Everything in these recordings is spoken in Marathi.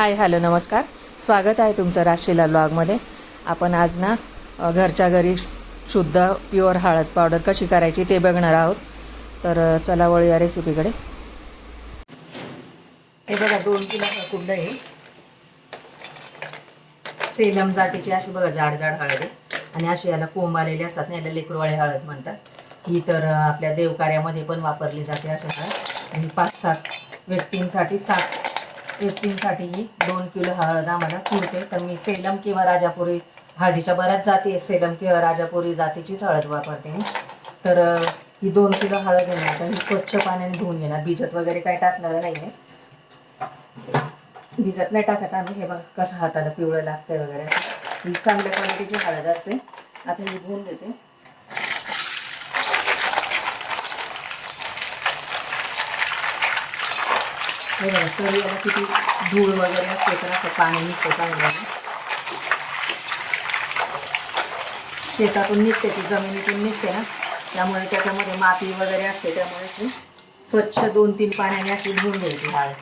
हाय हॅलो नमस्कार. स्वागत आहे तुमचं राशीला ब्लॉगमध्ये. आपण आज ना घरच्या घरी शुद्ध प्युअर हळद पावडर कशी करायची ते बघणार आहोत. तर चला वळूया रेसिपीकडे. हे बघा दोन किलो कुंड आहे. सेलम जातीची अशी बघा जाड जाड हळद आहे. आणि अशी याला कोंब आलेली असतात ना याला लेकरवाळे हळद म्हणतात. ही तर आपल्या देवकार्यामध्ये पण वापरली जाते अशी हळद. आणि पाच सात व्यक्तींसाठी सात व्यक्तींसाठी ही दोन किलो हळद आम्हाला पुरते. तर मी सेलम किंवा राजापुरी हळदीच्या बऱ्याच जाती सेलम किंवा राजापुरी जातीचीच हळद वापरते मी. तर ही दोन किलो हळद येणार तर ही स्वच्छ पाण्याने धुवून घेणार. भिजत वगैरे काय टाकणार नाही आहे भिजत नाही टाकत आम्ही. हे बघा कसं हाताला पिवळं लागतंय वगैरे. ही चांगल्या क्वालिटीची हळद असते. आता ही धुवून देते हे बघा तर याला किती धूळ वगैरे असते तर असं पाणी निघतं चांगलं. शेतातून निघते ती जमिनीतून निघते ना. त्यामुळे त्याच्यामध्ये माती वगैरे असते त्यामुळे ती स्वच्छ दोन तीन पाण्याने अशी धुवून घ्यायची हळद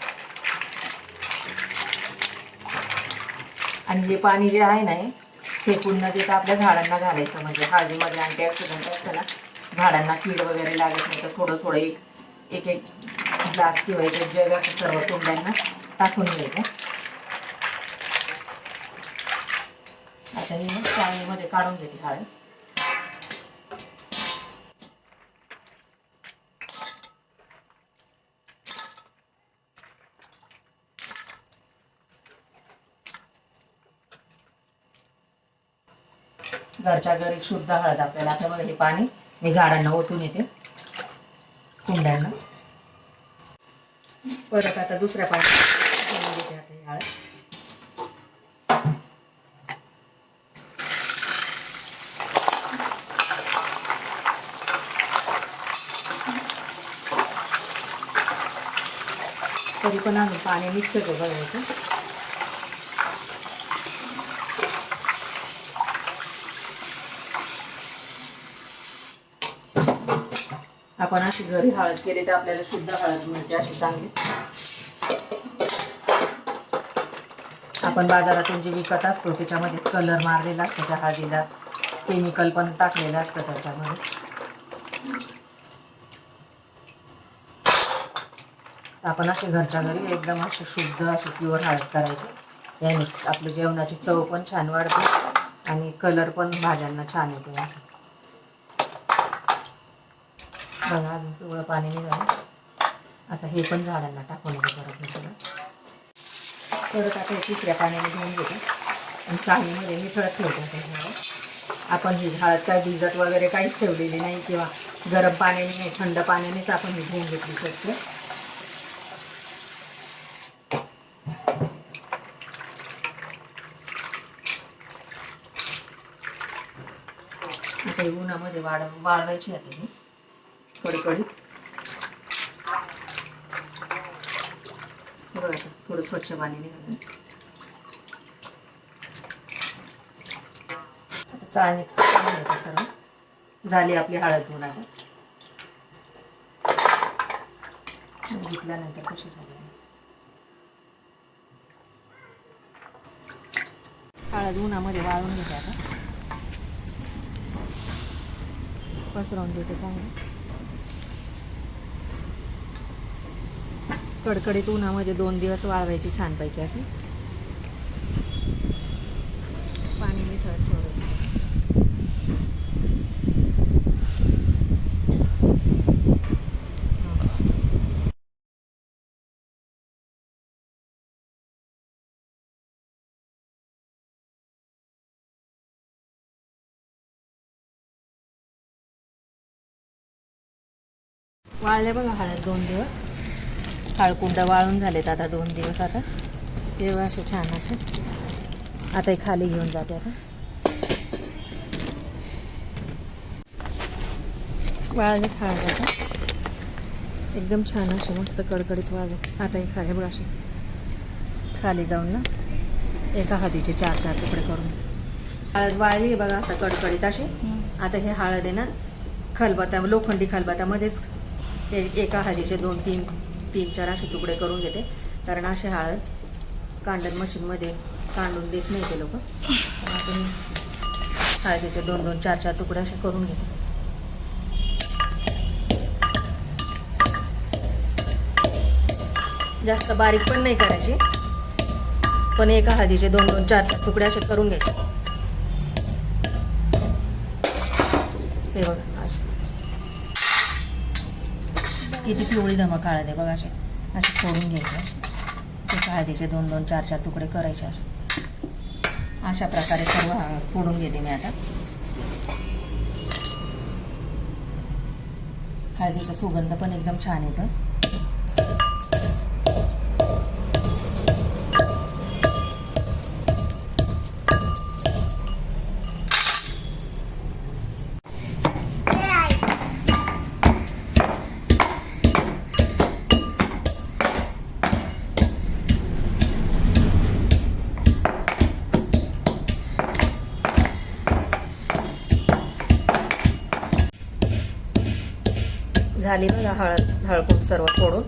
आणि हे पाणी जे आहे ना हे फेकून न देता आपल्या झाडांना घालायचं. म्हणजे हळदीमध्ये अँटी अँटीऑक्सिडंट असतं ना झाडांना कीड वगैरे लागत नाही तर थोडं थोडं एक एक एक ग्लास किंवा एक जग असं सर्व कुंड्यांना टाकून घ्यायचं. आता ही मग चाळणीमध्ये काढून घेते हळद. घरच्या घरी शुद्ध हळद आपल्याला. आता बघा हे पाणी मी झाडांना ओतून येते. कुंड्यांना. परत आता दुसऱ्या पाण्यात आता ही हळद. तरी पण आम्ही पाणी मिक्स बघायचं आपण अशी घरी हळद केली तर आपल्याला शुद्ध हळद मिळते अशी चांगली. आपण बाजारातून जे विकत असतो त्याच्यामध्ये कलर मारलेला असतो त्या हळदीला. केमिकल पण टाकलेलं असतं त्याच्यामध्ये. आपण असे घरच्या घरी एकदम असे शुद्ध अशी प्युअर हळद करायची. याने आपली जेवणाची चव पण छान वाढते आणि कलर पण भाज्यांना छान येतो असा. बघा अजून पिवळं पाणी निघालं आता हे पण झाडांना टाकून येते परत सगळं. परत आता हे तिसऱ्या पाण्याने घेऊन घेते. आणि चाळणीमध्ये मी ठेवते ठेवतो आपण ही हळद काय भिजत वगैरे काहीच ठेवलेली नाही किंवा गरम पाण्याने नाही थंड पाण्यानेच आपण ही धुवून घेतली स्वच्छ आता उन्हामध्ये वाढ वाळवायची आता ही. कडकडीत. बघा आता थोडं स्वच्छ पाणी निघालं. आता चाळणी सर्व. झाली आपली हळद धुवून आता. घेतल्यानंतर कशी झाली? हळद उन्हामध्ये वाळून घेते आता. पसरवून देते चांगलं. कडकडीत उन्हामध्ये दोन दिवस वाळवायची छानपैकी अशी. पाणी मिठळ सोडून वाळले बघा हळद दोन दिवस. हळकुंड वाळून झालेत आता दोन दिवस आता. तेव्हा असे छान असे. आता हे खाली घेऊन जाते आता. वाळले हळद आता. एकदम छान असे मस्त कडकडीत वाळले आता हे खाली बघा असे. खाली जाऊन ना एका हळदीचे चार चार तुकडे करून. हळद वाळली बघा आता कडकडीत अशी आता हे हळद आहे ना खलबत्ता लोखंडी खलबत्त्यामध्येच ते एका हळदीचे दोन तीन तीन चार असे तुकडे करून घेते. कारण असे हळद कांडण मशीनमध्ये कांडून देत नाही ते लोक. आपण हळदीचे दोन दोन चार चार तुकडे असे करून घेते. जास्त बारीक पण नाही करायची. पण एका हळदीचे दोन दोन चार चार तुकडे असे करून घ्यायचे हे बघा किती पिवळी धमक हळद आहे बघा असे असे फोडून घ्यायचे ते हळदीचे दोन दोन चार चार तुकडे करायचे असे. अशा प्रकारे सर्व फोडून घेते मी आता. हळदीचा सुगंध पण एकदम छान येतं. झाली बघा हळद हळकून सर्व फोडून.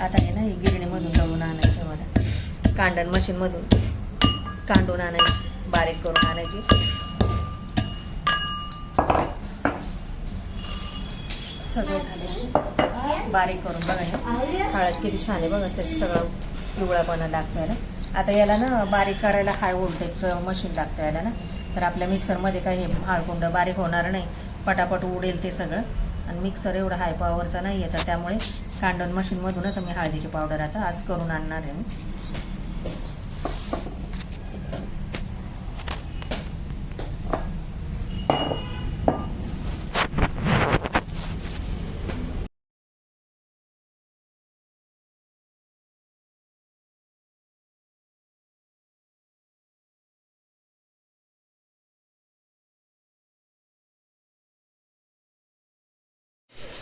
आता हे ना ही गिरणीमधून दळून आणायची मला कांडण मशीनमधून कांडून आणायची बारीक करून आणायची. सगळं झाले. बारीक करून बघा हळद किती छान आहे बघा त्याचं सगळं पिवळापणा लागतं ना. आता याला ना बारीक करायला हाय व्होल्टेजचं मशीन लागतं याला ना. तर आपल्या मिक्सरमध्ये काही हे हाळकुंड बारीक होणार नाही. पटापट उडेल ते सगळं. आणि मिक्सर एवढा हाय पॉवरचा नाही आहे तर त्यामुळे कांडण मशीनमधूनच मी हळदीची पावडर आता आज करून आणणार आहे मी.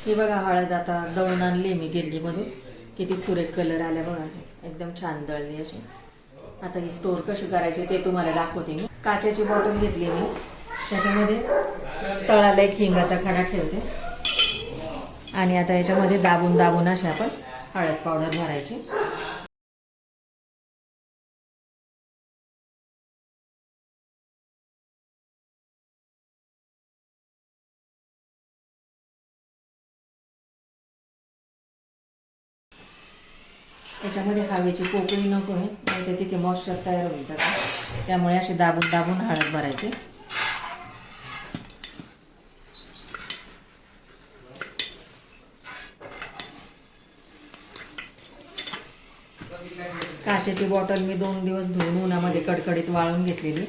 ही बघा हळद आता दळून आणली मी गिरणीमधून किती सुरेख कलर आल्या बघा. एकदम छान दळली अशी. आता ही स्टोर कशी करायची ते तुम्हाला दाखवते मी. काचेची बॉटल घेतली मी. त्याच्यामध्ये तळाला एक हिंगाचा खडा ठेवते. आणि आता याच्यामध्ये दाबून दाबून अशी आपण हळद पावडर भरायची. त्याच्यामध्ये हवेची पोकळी नको आहे. नाही तर तिथे मॉइश्चर तयार होईल त्याचा. त्यामुळे असे दाबून दाबून हळद भरायची. काचेची बॉटल मी दोन दिवस धुवून उन्हामध्ये कडकडीत वाळून घेतलेली.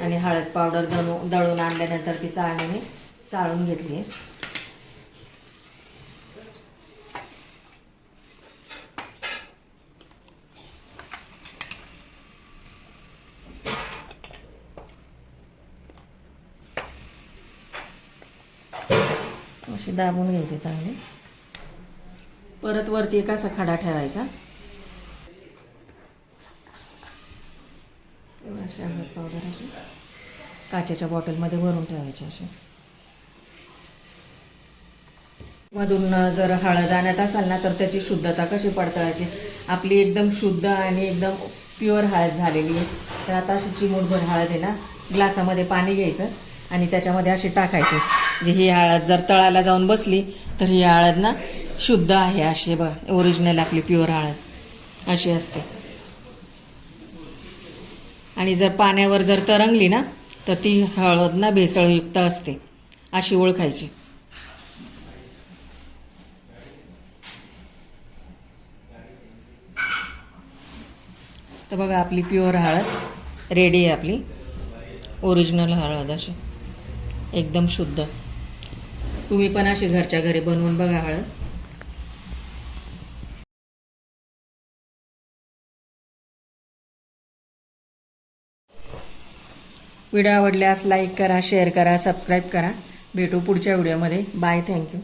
आणि हळद पावडर दणू दळून आणल्यानंतर ती चाळण्याने चाळून घेतली. अशी दाबून घ्यायची चांगली. परत वरती एक असा खडा ठेवायचा. अशी हळद पावडर अशी काचेच्या बॉटलमध्ये भरून ठेवायची अशी. मधून जर हळद आणत असाल ना तर त्याची शुद्धता कशी पडताळायची? आपली एकदम शुद्ध आणि एकदम प्युअर हळद झालेली आहे. तर आता अशी चिमूटभर हळद आहे ना ग्लासामध्ये पाणी घ्यायचं आणि त्याच्यामध्ये अशी टाकायची. जी ही हळद जर तळाला जाऊन बसली तर ही हळद ना शुद्ध आहे अशी बघा ओरिजिनल आपली प्युअर हळद. अशी असते. आणि जर पाण्यावर जर तरंगली ना तर ती हळद ना भेसळयुक्त असते. अशी ओळखायची तर बघा आपली प्युअर हळद रेडी आहे आपली. ओरिजिनल हळद अशी. एकदम शुद्ध. तुम्ही पण अशी घरच्या घरी बनवून बघा हळद. व्हिडिओ आवडल्यास लाईक करा शेअर करा सबस्क्राईब करा. भेटू पुढच्या व्हिडिओमध्ये. Bye thank you.